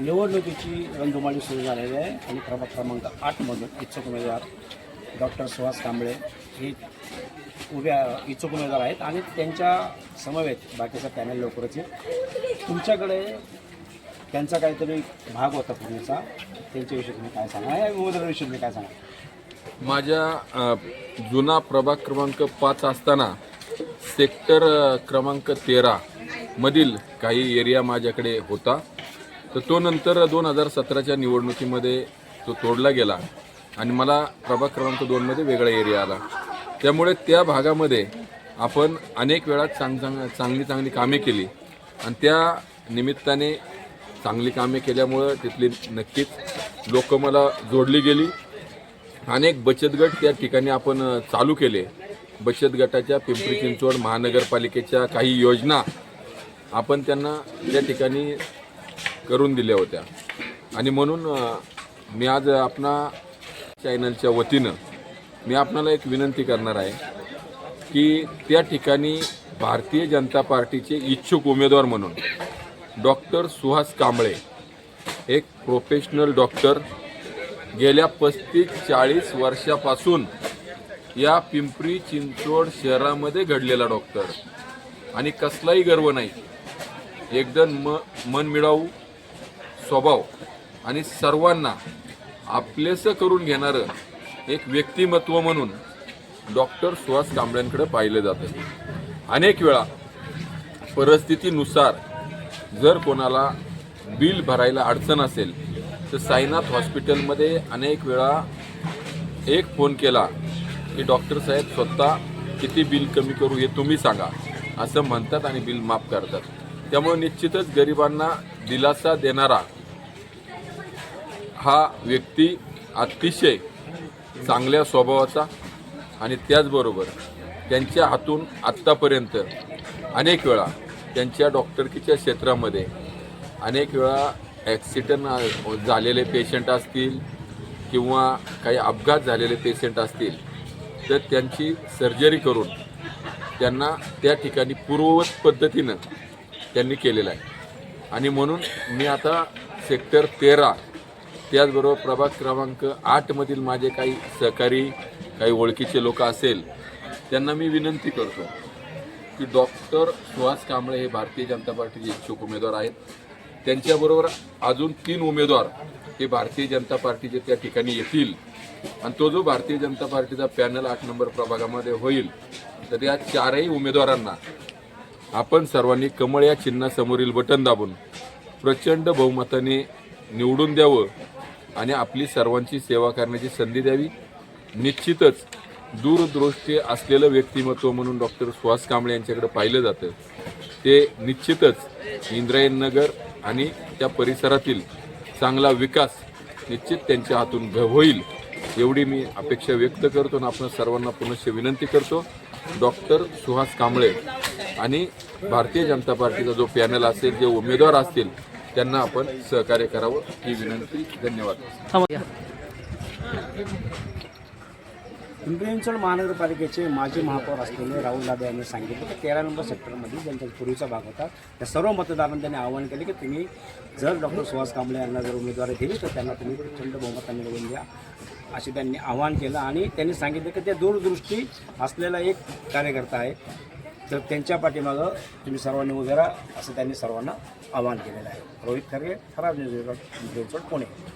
निवडणुकीची रंगमाळी सुरू झालेली आहे आणि प्रभाग क्रमांक आठमधून इच्छुक उमेदवार डॉक्टर सुहास कांबळे हे उभ्या इच्छुक उमेदवार आहेत आणि त्यांच्या समवेत बाकीचा पॅनल लवकरच येईल. तुमच्याकडे त्यांचा काहीतरी भाग होता पूर्वीचा. त्यांच्याविषयी तुम्ही काय सांगा? या उमेदवाराविषयी तुम्ही काय सांगा? माझ्या जुना प्रभाग क्रमांक पाच असताना सेक्टर क्रमांक तेरा मधील काही एरिया माझ्याकडे होता. तर तो नंतर दोन हजार सतराच्या निवडणुकीमध्ये तो तोडला गेला. आणि मला प्रभाग क्रमांक दोनमध्ये वेगळा एरिया आला. त्यामुळे त्या भागामध्ये आपण अनेक वेळा चांग चांग चांगली चांगली कामे केली. आणि त्या निमित्ताने चांगली कामे केल्यामुळं तिथली नक्कीच लोक मला जोडली गेली. अनेक बचत गट त्या ठिकाणी आपण चालू केले. बचत गटाच्या पिंपरी चिंचवड महानगरपालिकेच्या काही योजना आपण त्यांना त्या ठिकाणी करून दिल्या होत्या. आणि म्हणून मी आज आपणा चॅनलच्या वतीनं मी आपणाला एक विनंती करणार आहे की त्या ठिकाणी भारतीय जनता पार्टीचे इच्छुक उमेदवार म्हणून डॉक्टर सुहास कांबळे एक प्रोफेशनल डॉक्टर गेल्या पस्तीस चाळीस वर्षापासून या पिंपरी चिंचवड शहरामध्ये घडलेला डॉक्टर. आणि कसलाही गर्व नाही एकदम म मन मिळावू स्वभाव आणि सर्वांना आपलेसं करून घेणारं एक व्यक्तिमत्व म्हणून डॉक्टर सुहास कांबळ्यांकडे पाहिलं जातं. अनेक वेळा परिस्थितीनुसार जर कोणाला बिल भरायला अडचण असेल तर साईनाथ हॉस्पिटलमध्ये अनेक वेळा एक फोन केला की डॉक्टर साहेब स्वतः किती बिल कमी करू हे तुम्ही सांगा. असं म्हणतात आणि बिल माफ करतात. त्यामुळे निश्चितच गरिबांना दिलासा देणारा हा व्यक्ती अतिशय चांगल्या स्वभावाचा आणि त्याचबरोबर त्यांच्या हातून आत्तापर्यंत अनेक वेळा त्यांच्या डॉक्टरकीच्या क्षेत्रामध्ये अनेक वेळा ॲक्सिडंट झालेले पेशंट असतील किंवा काही अपघात झालेले पेशंट असतील तर त्यांची सर्जरी करून त्यांना त्या ठिकाणी पूर्ववत पद्धतीनं त्यांनी केलेलं आहे. आणि म्हणून मी आता सेक्टर तेरा त्याचबरोबर प्रभाग क्रमांक आठमधील माझे काही सहकारी काही ओळखीचे लोक असेल त्यांना मी विनंती करतो की डॉक्टर सुहास कांबळे हे भारतीय जनता पार्टीचे इच्छुक उमेदवार आहेत. त्यांच्याबरोबर अजून तीन उमेदवार हे भारतीय जनता पार्टीचे त्या ठिकाणी येतील. आणि तो जो भारतीय जनता पार्टीचा पॅनल आठ नंबर प्रभागामध्ये होईल तर या चारही उमेदवारांना आपण सर्वांनी कमळ या चिन्हासमोरील बटन दाबून प्रचंड बहुमताने निवडून द्यावं. आणि आपली सर्वांची सेवा करण्याची संधी द्यावी. निश्चितच दूरदृष्टी असलेलं व्यक्तिमत्व म्हणून डॉक्टर सुहास कांबळे यांच्याकडे पाहिलं जातं. ते निश्चितच इंद्रायणनगर आणि त्या परिसरातील चांगला विकास निश्चित त्यांच्या हातून घ- होईल एवढी मी अपेक्षा व्यक्त करतो आणि आपण सर्वांना पुनश्च विनंती करतो. डॉक्टर सुहास कांबळे आणि भारतीय जनता पार्टीचा जो पॅनल असेल जे उमेदवार असतील त्यांना आपण सहकार्य करावं ही विनंती. धन्यवाद. पिंपरी चिंचवड महानगरपालिकेचे माजी महापौर असलेले राहुल दादा यांनी सांगितलं की तेरा नंबर सेक्टरमध्ये ज्यांचा पूर्वीचा भाग होता त्या सर्व मतदारांनी त्यांनी आवाहन केले की तुम्ही जर डॉक्टर सुहास कांबळे यांना जर उमेदवारी दिली तर त्यांना तुम्ही प्रचंड बहुमताने निवडून द्या असे त्यांनी आवाहन केलं. आणि त्यांनी सांगितलं की ते दूरदृष्टी असलेला एक कार्यकर्ता आहे. तर त्यांच्या पाठीमागं तुम्ही सर्वांनी उभे राहा असं त्यांनी सर्वांना आवाहन केलेलं आहे. रोहित खरगे खराब न्यूज पुणे.